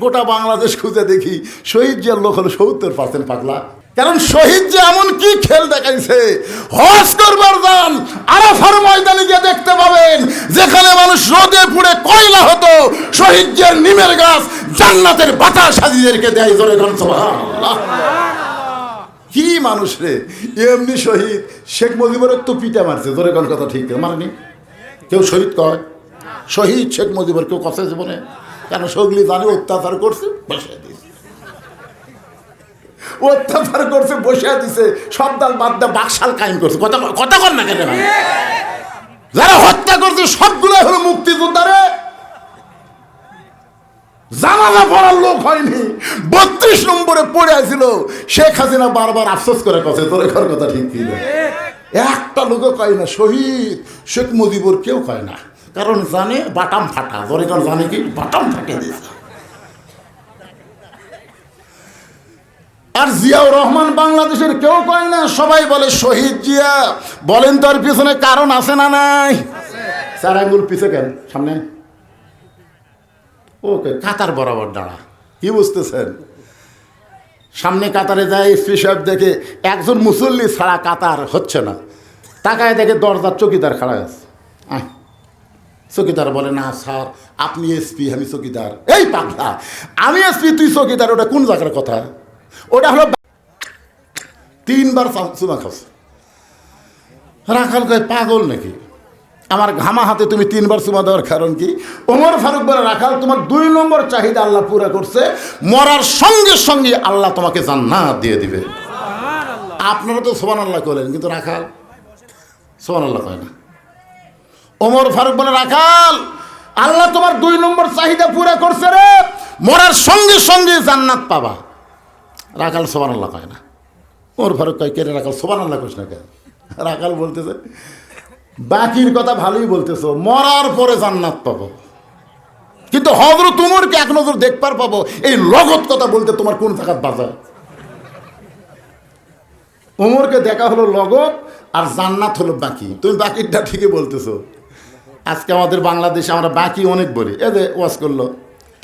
গোটা বাংলাদেশ খুঁজে দেখি শহীদ জিয়ার লোক হলো সত্তর পার্সেন্ট পাগলা। কারণ শহীদ যে এমন কি খেল দেখাইছে? হজ করবার যান, আরাফার ময়দানে গিয়ে দেখতে পাবেন, যেখানে মানুষ রোদে পুড়ে কয়লা হতো, শহীদ জিয়ার নিমের গাছ জান্নাতের বাতাস হাজিদেরকে দেয় জোরে কি মানুষ রে? এমনি শহীদ, শেখ মুজিবুরের তো পিটা মারছে, জোরে কথা ঠিক মানেনি কেউ শহীদ কয়? শহীদ শেখ মুজিবুর কেউ কথা জীবনে? কেন সগলি জানে অত্যাচার করছে? বসে দিয়েছে। অত্যাচার করছে বসে দিছে সব দাল বাদ দা বাকশাল কায়েম করছে। কথা কথা কর না কেন যারা হত্যা করছে সবগুলো হলো মুক্তিযোদ্ধারে। জানাজা পড়ার লোক হয়নি। বত্রিশ নম্বরে পড়ে আছিল শেখ হাসিনা বারবার আফসোস করে কথা তোর কথা ঠিক? একটা লোকও কয় না, শহীদ শেখ মুজিবুর কেউ কয় না। কারণ জানে বাটাম ফাটা। কারণ জানে কি? বাটাম ফাটে আর জিয়াউর রহমান বাংলাদেশের কেউ কয় না, সবাই বলে শহীদ জিয়া। বলেন তার পিছনে কারণ আছে না নাই? স্যার, আঙ্গুল পিছে কেন? সামনে। ওকে, কাতার বরাবর দাঁড়া। কি বুঝতেছেন? সামনে কাতারে যায় সাহেব দেখে একজন মুসল্লি ছাড়া কাতার হচ্ছে না। তাকায় দেখে দরজার চকিদার খাড়া আছে। চকিদার বলে না স্যার আপনি এসপি আমি চকিদার এই পাগলা আমি এসপি তুই চকিদার ওটা কোন জায়গার কথা? ওটা হলো তিনবার চুমা খাস। রাখাল কয় পাগল নাকি? আমার ঘামা হাতে তুমি তিনবার চুমা দেওয়ার কারণ কি? ওমর ফারুক বলে রাখাল তোমার দুই নম্বর চাহিদা আল্লাহ পুরা করছে মরার সঙ্গে সঙ্গে আল্লাহ তোমাকে জান্নাত দিয়ে দিবে। আপনারা তো সোমান আল্লাহ করলেন কিন্তু রাখাল সোমান আল্লাহ কয় না। ওমর ফারুক বলে রাখাল, আল্লাহ তোমার দুই নম্বর চাহিদা পুরা করছে রে। মরার সঙ্গে সঙ্গে জান্নাত পাবা। রাখাল সোমান আল্লাহ কয় না। ওমর ফারুক কয়, কে রে রাখাল সোমান আল্লাহ কোস না কেন? রাখাল বলতেছে, বাকির কথা ভালোই বলতেছো, মরার পরে জান্নাত পাবো। কিন্তু হজরত উমরকে এক নজর দেখবার পাবো, এই লগত কথা বলতে তোমার কোন জায়গাত বাজার উমরকে দেখা হলো লগত আর জান্নাত হলো বাকি। তুমি বাকিরটা ঠিকই বলতেছো। আজকে আমাদের বাংলাদেশে আমরা বাকি অনেক বলি। এ যে ওয়াজ করল,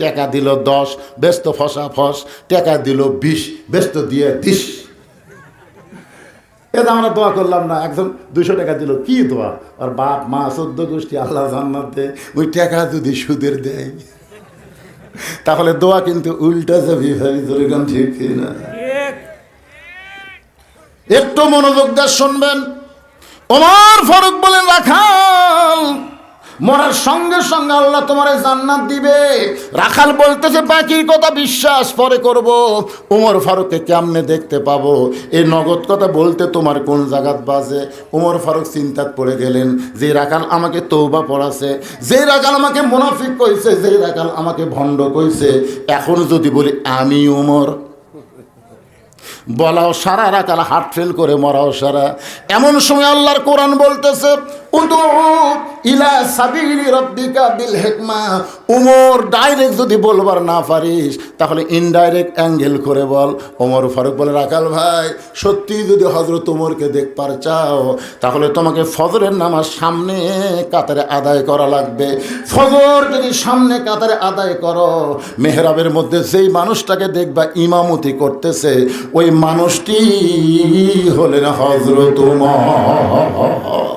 টাকা দিল দশ, ব্যস্ত ফসা ফস, টাকা দিল বিশ, ব্যস্ত দিয়ে দিস এটা আমরা দোয়া করলাম না, একজন দুশো টাকা দিল, কি দোয়া? আর বাপ, মা, চোদ্দ গোষ্ঠী, আল্লাহ জান্নাত, ওই টাকা যদি সুদের দেয়। তাহলে দোয়া কিন্তু উল্টা যাবি ভাই জরিগান ঠিক না? একটু মনোযোগ দিয়ে শুনবেন। ওমর ফারুক বলেন, রাখাল মরার সঙ্গে সঙ্গে আল্লাহ তোমার জান্নাত দিবে। রাখাল বলতেছে, বাকির কথা বিশ্বাস পরে করব। উমর ফারুককে কেমনে দেখতে পাবো? এই নগদ কথা বলতে তোমার কোন জায়গাত বাজে? উমর ফারুক চিন্তাত পড়ে গেলেন, যে রাখাল আমাকে তৌবা পড়াছে, যে রাখাল আমাকে মুনাফিক কইছে, যে রাখাল আমাকে ভণ্ড কইছে, এখন যদি বলি, আমি উমর। বলাও সারা রাখাল হার্ট ফেল করে, মরাও সারা। এমন সময় আল্লাহর কোরআন বলতেছে ইলা যদি বলবার না পারিস, তাহলে ইনডাইরেক্ট অ্যাঙ্গেল করে বল। ওমর ফারুক বলে রাখাল ভাই, সত্যি যদি হজরত উমরকে দেখবার চাও, তাহলে তোমাকে ফজরের নামাজ সামনে কাতারে আদায় করা লাগবে। ফজর যদি সামনে কাতারে আদায় করো, মেহরাবের মধ্যে যেই মানুষটাকে দেখবা ইমামতি করতেছে, ওই মানুষটি হলেন হজরত উমর।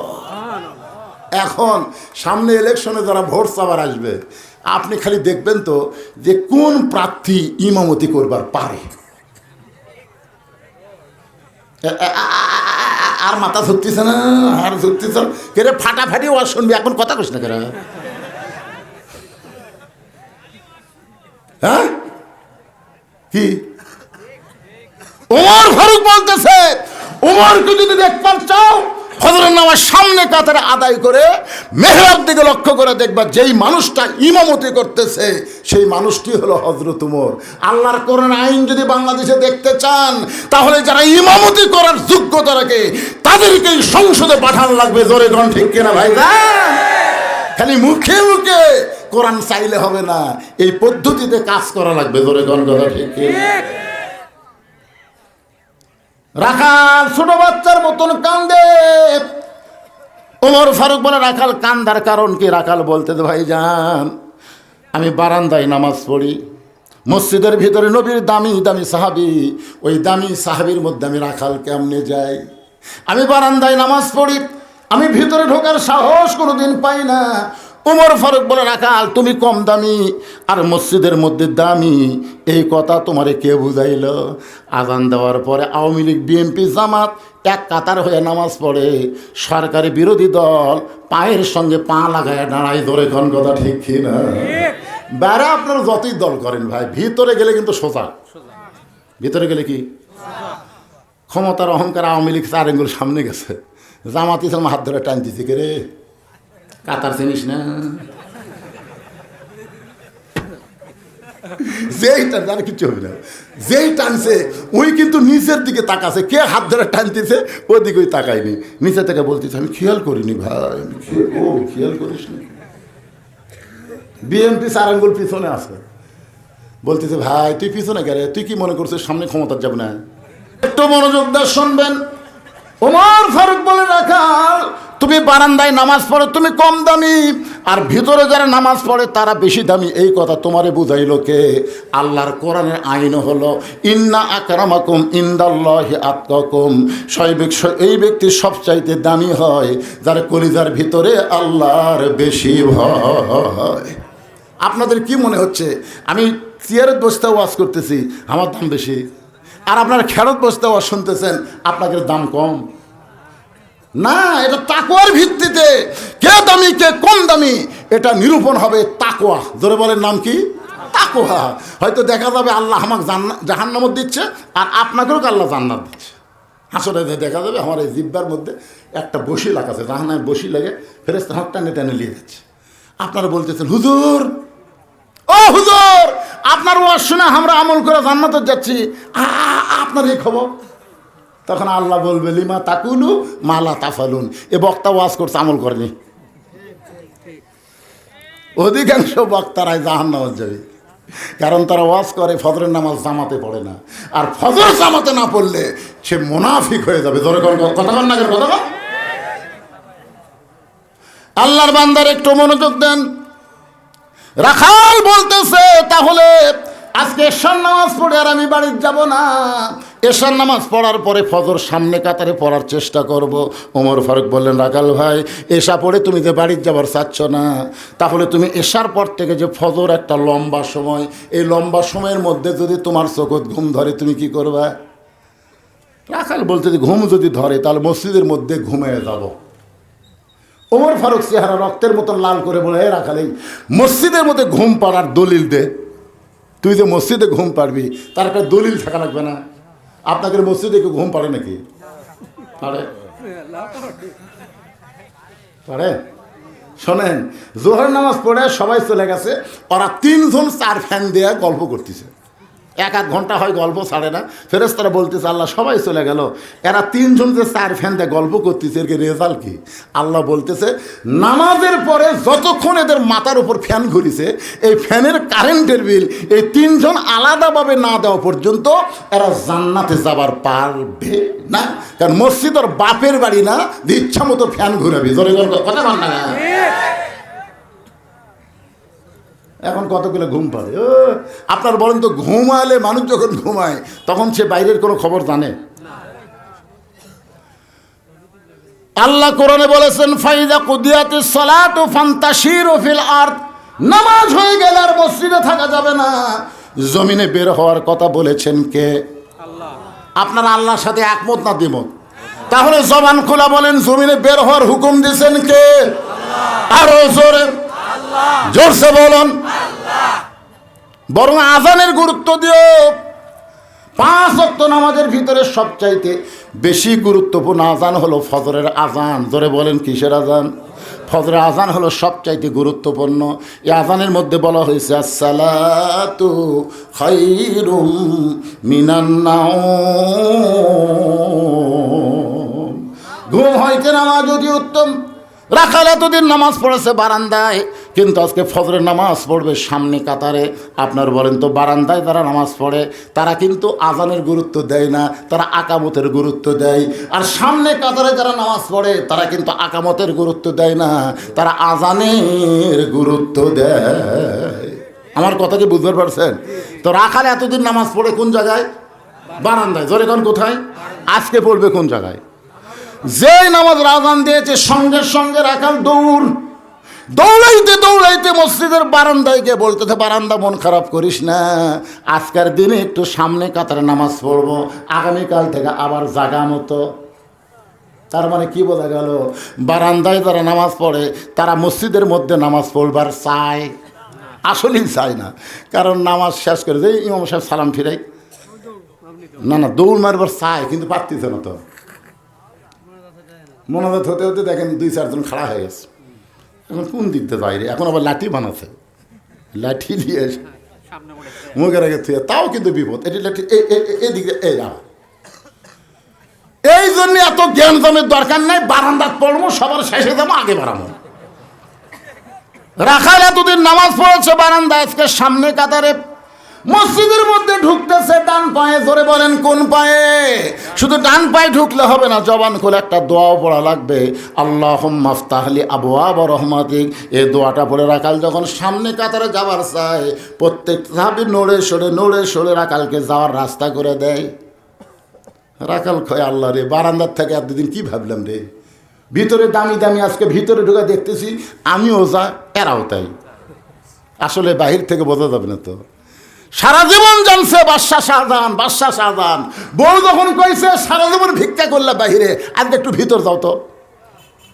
এখন সামনে ইলেকশনে যারা ভোট চাবার আসবে, আপনি খালি দেখবেন তো যে কোন প্রার্থী ইমামতি করবার পারে। আর মাথা ধরতেছে না, আর ধরতেছে কেরে ফাটাফাটি ওয়াজ শুনবি, এখন কথা কইস না কেরা হ্যাঁ? কি? ওমর ফারুক বলতেছে ওমরকে যদি দেখবার চাও? ফজরের নামাজ সামনে কাতারে আদায় করে মেহরাব দিকে লক্ষ্য করে দেখবা যেই মানুষটা ইমামতি করতেছে, সেই মানুষটি হলো হজরত উমর। আল্লাহর কোরআন আইন যদি বাংলাদেশে দেখতে চান, তাহলে যারা ইমামতি করার যোগ্যতা রাখে, তাদেরকেই সংসদে পাঠানো লাগবে। জোরে গণ ঠিক কিনা ভাই? খালি মুখে মুখে কোরআন চাইলে হবে না, এই পদ্ধতিতে কাজ করা লাগবে। জোরে গণ কথা ঠিক? রাখাল ছোট বাচ্চার মতন কান্দে। ওমর ফারুক বলে, রাখাল, কান্দার কারণ কি? রাখাল বলতে, ভাই যান আমি বারান্দায় নামাজ পড়ি। মসজিদের ভিতরে নবীর দামি দামি সাহাবি। ওই দামি সাহাবির মধ্যে আমি রাখাল কেমনে যাই? আমি বারান্দায় নামাজ পড়ি। আমি ভিতরে ঢোকার সাহস কোনোদিন পাই না। উমর ফারুক বলে রাখাল তুমি কম দামি আর মসজিদের মধ্যে দামি। এই কথা তোমারে কে বুঝাইল? আজান দেওয়ার পরে আওয়ামী লীগ বিএনপি জামাত এক কাতার হয়ে নামাজ পড়ে। সরকারি বিরোধী দল পায়ের সঙ্গে পা লাগায় দাঁড়ায়। ধরে কোন কথা, ঠিক কিনা বেড়া আপনারা যতই দল করেন ভাই, ভিতরে গেলে কিন্তু সোজা। ভিতরে গেলে কি? ক্ষমতার অহংকার আওয়ামী লীগ চার সামনে গেছে। জামাত ইসলাম হাত ধরে টানতেছি কে রে? কাতার চিনিস না যেই টান আর কিছু হবে না। যেই টানছে ওই কিন্তু নিচের দিকে তাকাছে। কে হাত ধরে টানতেছে ওই দিকে ওই তাকায়নি। নিচে থেকে বলতেছে, আমি খেয়াল করিনি ভাই ও খেয়াল করিস নি বিএনপি চার আঙ্গুল পিছনে আছে। বলতেছে, ভাই, তুই পিছনে গেলে, তুই কি মনে করছিস সামনে ক্ষমতা যাবে না? একটু মনোযোগ দিয়ে শুনবেন। ওমর ফারুক বলে রাখাল তুমি বারান্দায় নামাজ পড়ো, তুমি কম দামি। আর ভিতরে যারা নামাজ পড়ে, তারা বেশি দামি। এই কথা তোমারে বুঝাইল কে? আল্লাহর কোরআনের আইন হলো, ইন্না আকরামাকুম ইন্দাল্লাহি আতকাকুম। সেই ব্যক্তি এই ব্যক্তি সবচাইতে দামি হয়, যার কলিজার ভিতরে আল্লাহর বেশি ভয়। আপনাদের কি মনে হচ্ছে? আমি চেয়ারের বসতে ওয়াজ করতেছি, আমার দাম বেশি। আর আপনার খেরত বসতে শুনতেছেন, আপনাদের দাম কম। না, এটা তাকোয়ার ভিত্তিতে। কে দামি, কে কম দামি, এটা নিরূপণ হবে তাকোয়া ধরে বলেন নাম কি? তাকোয়া হয়তো দেখা যাবে আল্লাহ আমাকে জান্না জাহান্নামত দিচ্ছে, আর আপনাকেও আল্লাহ জান্নাত দিচ্ছে? আসলে দেখা যাবে আমার এই জিব্বার মধ্যে একটা বসি লাগাছে জাহান্নায় বসি লেগে ফেরেস্তা হাত টানে টানে নিয়ে যাচ্ছে। আপনারা বলতেছেন, হুজুর, ও হুজুর, আপনার ওয়াজ শুনে আমরা আমল করে জান্নাতে যাচ্ছি। আপনার এই খবর? তখন আল্লাহ বলবে, লিমা তাকুলু মালা তাফালুন। এ বক্তা ওয়াজ করছে, আমল করেনি। অধিকাংশ বক্তারাই জাহান্নামত যাবে। কারণ তারা ওয়াজ করে, ফজরের নামাজ জামাতে পড়ে না। আর ফজর জামাতে না পড়লে সে মুনাফিক হয়ে যাবে। ধরে কথা না কথা? আল্লাহর বান্দার একটু মনোযোগ দেন। রাখাল বলতেছে, তাহলে আজকে এশার নামাজ পড়ে আর আমি বাড়ির যাব না। এশার নামাজ পড়ার পরে ফজর সামনে কাতারে পড়ার চেষ্টা করব। ওমর ফারুক বললেন রাখাল ভাই, এশা পড়ে তুমি যে বাড়ির যাবার চাচ্ছ না। তাহলে তুমি এশার পর থেকে যে ফজর একটা লম্বা সময়, এই লম্বা সময়ের মধ্যে যদি তোমার চোখত ঘুম ধরে, তুমি কি করবে? রাখাল বলতে যে ঘুম যদি ধরে, তাহলে মসজিদের মধ্যে ঘুমিয়ে যাব। ওমর ফারুক চেহারা রক্তের মতন লাল করে বলে রাখালেই মসজিদের মধ্যে ঘুম পাড়ার দলিল দে। তুই যে মসজিদে ঘুম পারবি তার একটা দলিল থাকা লাগবে না। আপনাদের মসজিদে কেউ ঘুম পারে নাকি? পারে পারে শোনেন জোহর নামাজ পড়ে সবাই চলে গেছে, ওরা তিনজন চার ফ্যান দেয়া গল্প করতেছে। এক আধ ঘণ্টা হয় গল্প ছাড়ে না। ফেরেস্তারা বলতেছে, আল্লাহ সবাই চলে গেল। এরা তিনজন যে চার ফ্যান দিয়ে গল্প করতেছে, এর রেজাল্ট কি? আল্লাহ বলতেছে, নামাজের পরে যতক্ষণ এদের মাথার উপর ফ্যান ঘুরিছে, এই ফ্যানের কারেন্টের বিল এই তিনজন আলাদাভাবে না দেওয়া পর্যন্ত এরা জান্নাতে যাবার পারবে না। কারণ মসজিদ ওর বাপের বাড়ি না ইচ্ছা মতো ফ্যান ঘুরাবি। জোরে কথা বল না। এখন কতগুলো ঘুম পাবে? ও, আপনার বলেন তো, ঘুমালে মানুষ যখন ঘুমায়, তখন সে বাইরের কোনো খবর জানে? আল্লাহ কোরআনে বলেছেন, ফাইদা কুদিয়াতে সালাত ও ফান্তাসির ও ফিল আর্থ নামাজ হয়ে গেলে আর মসজিদে থাকা যাবে না। জমিনে বের হওয়ার কথা বলেছেন কে? আপনার আল্লাহর সাথে একমত না দ্বিমত? তাহলে জবান খোলা বলেন, জমিনে বের হওয়ার হুকুম দিয়েছেন কে? আরও জোরে। জোরসে বলুন। বরং আজানের গুরুত্ব দিও। পাঁচ অক্ত নামাজের ভিতরে সবচাইতে বেশি গুরুত্বপূর্ণ আজান হলো ফজরের আজান। ধরে বলেন কিসের আজান? ফজরের আজান হলো সবচাইতে গুরুত্বপূর্ণ। এই আজানের মধ্যে বলা হয়েছে আসসালাতু খাইরুম মিনান্নাউম ঘুম হইতে নামাজ অতি উত্তম। রাখাল এতদিন নামাজ পড়েছে বারান্দায়, কিন্তু আজকে ফজরের নামাজ পড়বে সামনে কাতারে। আপনার বলেন তো, বারান্দায় তারা নামাজ পড়ে, তারা কিন্তু আজানের গুরুত্ব দেয় না, তারা আকামতের গুরুত্ব দেয়। আর সামনে কাতারে যারা নামাজ পড়ে, তারা কিন্তু আকামতের গুরুত্ব দেয় না, তারা আজানের গুরুত্ব দেয়। আমার কথা কি বুঝতে পারছেন? তো রাখাল এতদিন নামাজ পড়ে কোন জায়গায়? বারান্দায়। জোরে কোথায়? আজকে পড়বে কোন জায়গায়? যেই নামাজ রাজান দিয়েছে, সঙ্গে সঙ্গে রাখাল দৌড়। দৌড়াইতে দৌড়াইতে মসজিদের বারান্দায় গিয়ে বলতেছে বারান্দা, মন খারাপ করিস না। আজকের দিনে একটু সামনে কাতারে নামাজ পড়ব। আগামীকাল থেকে আবার জাগা মতো। তার মানে কি বোঝা গেল? বারান্দায় যারা নামাজ পড়ে, তারা মসজিদের মধ্যে নামাজ পড়বার চায়। আসলেই চায় না। কারণ নামাজ শেষ করে যে ইমাম সাহেব সালাম ফিরাই, না না, দৌড় মারবার চায়, কিন্তু পারতেছে না তো। মনোজাত হতে হতে দেখেন দুই চারজন খাড়া হয়ে গেছে। এখন কোন দিক দিয়ে যায় রে? এখন আবার লাঠি বানাচ্ছে। লাঠি দিয়ে মুখের আগে থুয়ে তাও কিন্তু বিপদ। এটি লাঠি এই এই- এই- এই এই জন্য এত জ্ঞান জমের দরকার নাই বারান্দাত পড়ব সবার শেষে যাব আগে বাড়াবো। রাখাল এতদিন নামাজ পড়েছে বারান্দা আজকে সামনে কাতারে মসজিদের মধ্যে ঢুকতেছে, ডান পায়ে ধরে বলেন, কোন পায়ে? শুধু ডান পায়ে ঢুকলে হবে না, জবান খুলে একটা দোয়াও পড়া লাগবে। আল্লাহ মাফতাহলি আবু আব রহমাতিক। এ দোয়াটা পড়ে রাখাল যখন সামনে কাতারে যাওয়ার চায়, প্রত্যেক সাহাবি নড়ে সরে নড়ে সরে রাখালকে যাওয়ার রাস্তা করে দেয়। রাখাল খয় আল্লাহ রে, বারান্দার থেকে এতদিন কি ভাবলাম রে? ভিতরে দামি দামি, আজকে ভিতরে ঢুকে দেখতেছি, আমিও যা, এরাও তাই। আসলে বাহির থেকে বোঝা যাবে না তো। সারা জীবন জানছে বাদশাহ শাহজাহান বাদশাহ শাহজাহান। বউ যখন কইছে সারা জীবন ভিক্ষা করলে বাহিরে আজকে একটু ভিতর যাও তো।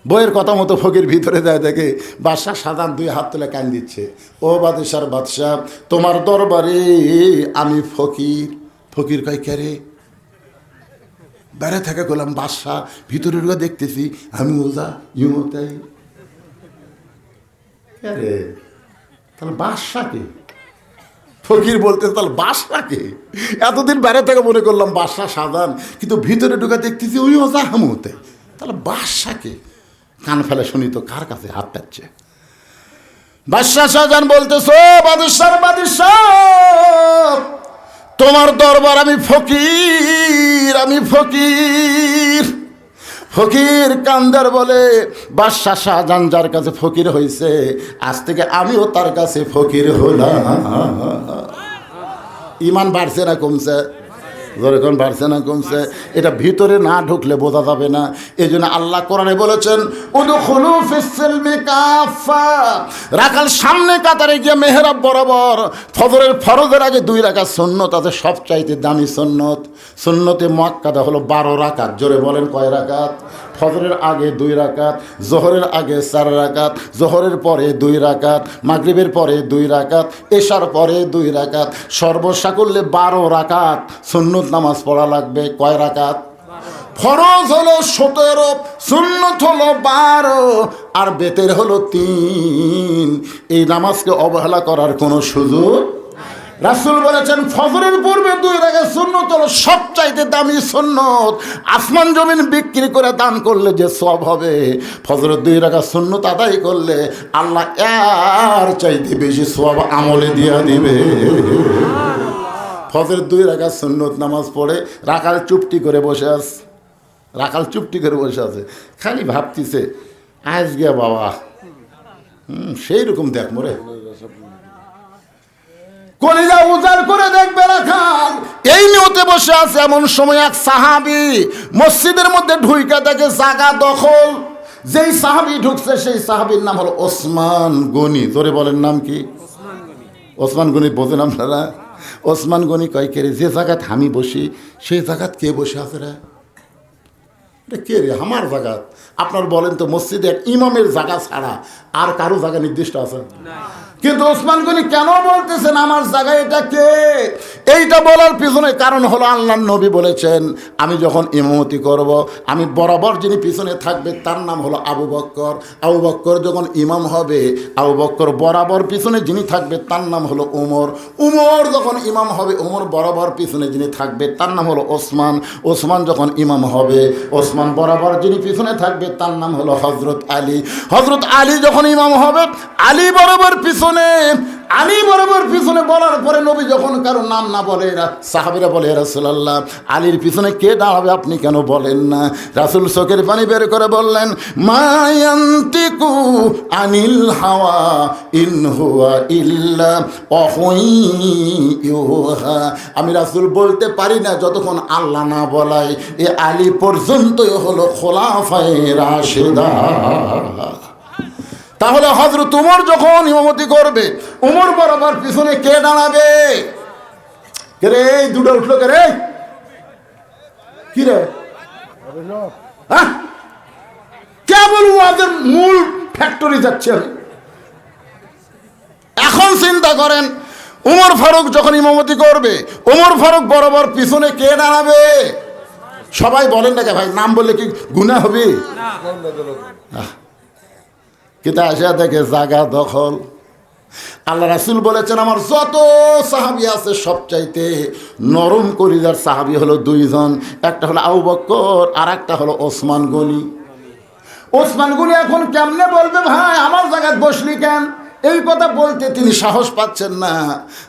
বইয়ের কথা মতো ফকির ভিতরে যায় দেখে বাদশাহ সাধারণ দুই হাত তুলে কান দিচ্ছে। ও বাদশার বাদশাহ তোমার দরবারে আমি ফকির। ফকির কয় কে রে? বেড়ে থেকে গেলাম বাদশাহ ভিতরে ঢুকে দেখতেছি আমি ওজা ইউ তাই কে রে? তাহলে বাদশাকে ফকির বলতে তাহলে বাদশাকে এতদিন বাইরে থেকে মনে করলাম বাদশাহ সাধারণ কিন্তু ভিতরে ঢুকে দেখতেছি ওই ওজা হামুতে তাহলে বাদশাকে কান ফেলে শুনি তো, কার কাছে হাত পাচ্ছে বাদশাহ শাহজাহান বলতেছ বাদশার বাদশাহ, তোমার দরবার আমি ফকির আমি ফকির। ফকির কান্দার বলে বাদশাহ শাহজাহান যার কাছে ফকির হয়েছে আজ থেকে আমিও তার কাছে ফকির হলাম। ইমান বাড়ছে না কমছে। যখন বাড়ছে না, কমছে। এটা ভিতরে না ঢুকলে বোঝা যাবে না। এই জন্য আল্লাহ কোরআনে বলেছেন রাখাল সামনে কাতারে গিয়ে মেহরাব বরাবর ফজরের ফরজের আগে দুই রাখা সন্ন্যত আছে, সবচাইতে দামি সন্ন্যত সন্ন্যতে মক্কাদা হলো বারো রাকাত। জোরে বলেন কয় রাকাত? ফজরের আগে দুই রাকাত, জোহরের আগে চার রাকাত, জোহরের পরে দুই রাকাত, মাগরিবের পরে দুই রাকাত, এশার পরে দুই রাকাত, সর্বসাকল্যে বারো রাকাত সুন্নত নামাজ পড়া লাগবে। কয় রাকাত? ফরজ হলো সতেরো, সুন্নত হলো বারো, আর বেতের হলো তিন। এই নামাজকে অবহেলা করার কোনো সুযোগ রাসুল বলেছেন, ফজরের পূর্বে দুই রাগে সুন্নত হলো সবচাইতে দামি সুন্নত। আসমান জমিন বিক্রি করে দান করলে যে সব হবে, ফজরের দুই রাগা সুন্নত আদায় করলে আল্লাহ আর চাইতে বেশি সব আমলে দিয়া দিবে। ফজরের দুই রাগা সুন্নত নামাজ পড়ে রাখাল চুপটি করে বসে আস রাখাল চুপটি করে বসে আছে। খালি ভাবতিছে, আজ গিয়া বাবা, হুম সেই রকম দেখ মোরে। কলিজা উজাড় করে দেখবে রাখাল এই নিয়তে বসে আছে এমন সময় এক সাহাবি মসজিদের মধ্যে ঢুইকা দেখে জাগা দখল। যেই সাহাবি ঢুকছে সেই সাহাবির নাম হলো ওসমান গনি। তোরে বলেন নাম কি? ওসমান গনি। বোঝেন আপনারা? ওসমান গনি কয় কে রে যে জায়গাত আমি বসি সেই জায়গাত কে বসে আছে রে? এটা কে রে আমার জায়গাত আপনার বলেন তো মসজিদে এক ইমামের জায়গা ছাড়া আর কারও জায়গা নির্দিষ্ট আছে? কিন্তু ওসমান গনি কেন বলতেছেন আমার জায়গায় এটা কে? এইটা বলার পিছনে কারণ হলো আল্লাহ নবী বলেছেন, আমি যখন ইমামতি করব, আমি বরাবর যিনি পিছনে থাকবে তার নাম হলো আবু বক্কর। আবু বক্কর যখন ইমাম হবে, আবু বক্কর বরাবর পিছনে যিনি থাকবে তার নাম হলো উমর। উমর যখন ইমাম হবে, উমর বরাবর পিছনে যিনি থাকবে তার নাম হলো ওসমান। ওসমান যখন ইমাম হবে, ওসমান বরাবর যিনি পিছনে থাকবে তার নাম হলো হজরত আলী। হজরত আলী যখন ইমাম হবে, আলী বরাবর পিছনে আলী বরাবর পিছনে বলার পরে নবী যখন কারও নাম না বলে, এরা সাহাবিরা বলে রাসুলাল্লাহ, আলীর পিছনে কে দাঁড়াবে আপনি কেন বলেন না? রাসুল চোখের পানি বের করে বললেন মায়ান্তিকু আনিল হাওয়া ইন হুয়া ইল্লা আমি রাসুল বলতে পারি না, যতক্ষণ আল্লাহ না বলাই এ আলী পর্যন্তই হলো খোলাফায় রাশেদা। তাহলে হজরত উমর যখন ইমামতি করবে উমর বরাবর পিছনে কে দাঁড়াবে? রে দুটো উঠল কে রে? কি রে? হ্যাঁ? কেবল ওদের মূল ফ্যাক্টরি যাচ্ছে আমি। এখন চিন্তা করেন উমর ফারুক যখন ইমামতি করবে উমর ফারুক বরাবর পিছনে কে দাঁড়াবে? সবাই বলেন না কে ভাই নাম বললে কি গুণা হবে? কিন্তু আসা দেখে জাগা দখল। আল্লাহ রাসুল বলেছেন, আমার যত সাহাবি আছে সবচাইতে নরম করিদার সাহাবি হলো দুইজন। একটা হলো আবু বক্কর আর একটা হলো ওসমান গনি। ওসমান গনি এখন কেমনে বলবে, ভাই, আমার জায়গায় বসলি কেন? এই কথা বলতে তিনি সাহস পাচ্ছেন না।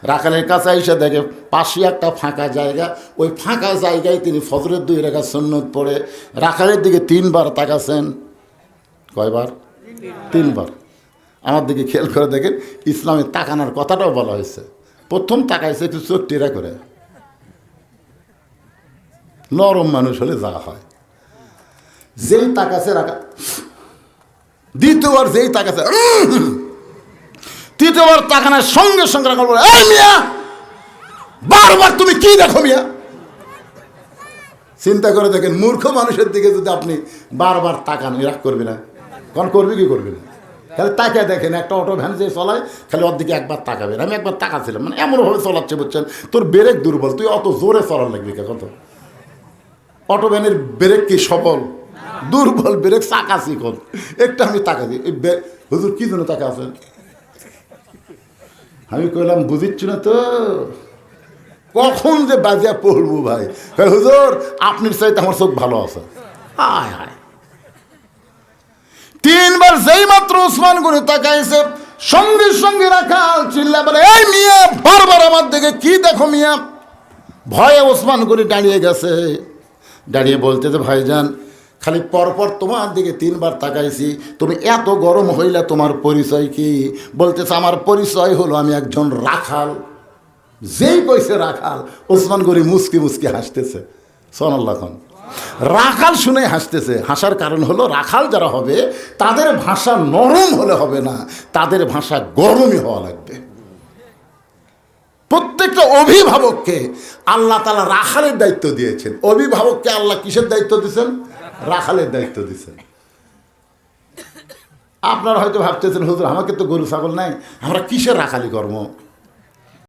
রাখালের কাছে এসে দেখে পাশে একটা ফাঁকা জায়গা। ওই ফাঁকা জায়গায় তিনি ফজরের দুই রেখা সন্ন্যত পড়ে। রাখালের দিকে তিনবার তাকাছেন। কয়বার? তিনবার। আমার দিকে খেয়াল করে দেখেন, ইসলামে তাকানোর কথাটাও বলা হয়েছে। প্রথম তাকাইছে একটু চোখ টেরা করে। নরম মানুষ হলে যা হয়। যেই তাকাছে রাখা দ্বিতীয়বার যেই তাকাছে তৃতীয়বার তাকানোর সঙ্গে সঙ্গে রাখা বলে মিয়া, বারবার তুমি কি দেখো মিয়া? চিন্তা করে দেখেন, মূর্খ মানুষের দিকে যদি আপনি বারবার তাকান রাগ করবে না। কখন করবি, কি করবি না? খালি তাকিয়ে দেখেন, একটা অটো ভ্যান যে চলায়, খালি ওর দিকে একবার তাকাবেন। আমি একবার তাকাছিলাম মানে এমনভাবে চলাচ্ছে, বুঝছেন? তোর ব্রেক দুর্বল, তুই অত জোরে চলার লাগবি কে কত অটো ভ্যানের ব্রেক কি সফল দুর্বল ব্রেক চাকা শিখন একটু আমি তাকাছি এই হুজুর, কি জন্য তাকা আছেন? আমি কইলাম, বুঝিচ্ছি না তো? কখন যে বাজিয়া পড়ব ভাই? হুজুর, আপনার চাইতে আমার চোখ ভালো আছে। হায় হায়। তিনবার যেই মাত্র উসমান গনি তাকাইছে, সঙ্গে সঙ্গে রাখাল চিল্লা বলে, এই মিয়া, বারবার আমার দিকে কি দেখো মিয়া? ভয়ে ওসমান গনি দাঁড়িয়ে গেছে। দাঁড়িয়ে বলতে যে ভাইজান, খালি পরপর তোমার দিকে তিনবার তাকাইছি। তুমি এত গরম হইলে, তোমার পরিচয় কি? বলতেছে, আমার পরিচয় হলো আমি একজন রাখাল। যেই কইছে রাখাল ওসমান গরি মুসকি মুসকি হাসতেছে। সোনাল্লাহ খান রাখাল শুনে হাসতেছে। হাসার কারণ হলো, রাখাল যারা হবে, তাদের ভাষা নরম হলে হবে না, তাদের ভাষা গরমই হওয়া লাগবে। প্রত্যেকটা অভিভাবককে আল্লাহ তালা রাখালের দায়িত্ব দিয়েছেন। অভিভাবককে আল্লাহ কিসের দায়িত্ব দিয়েছেন? রাখালের দায়িত্ব দিয়েছেন। আপনারা হয়তো ভাবতেছেন, হুজুর, আমাকে তো গরু, ছাগল নাই। আমরা কিসের রাখালি কর্ম?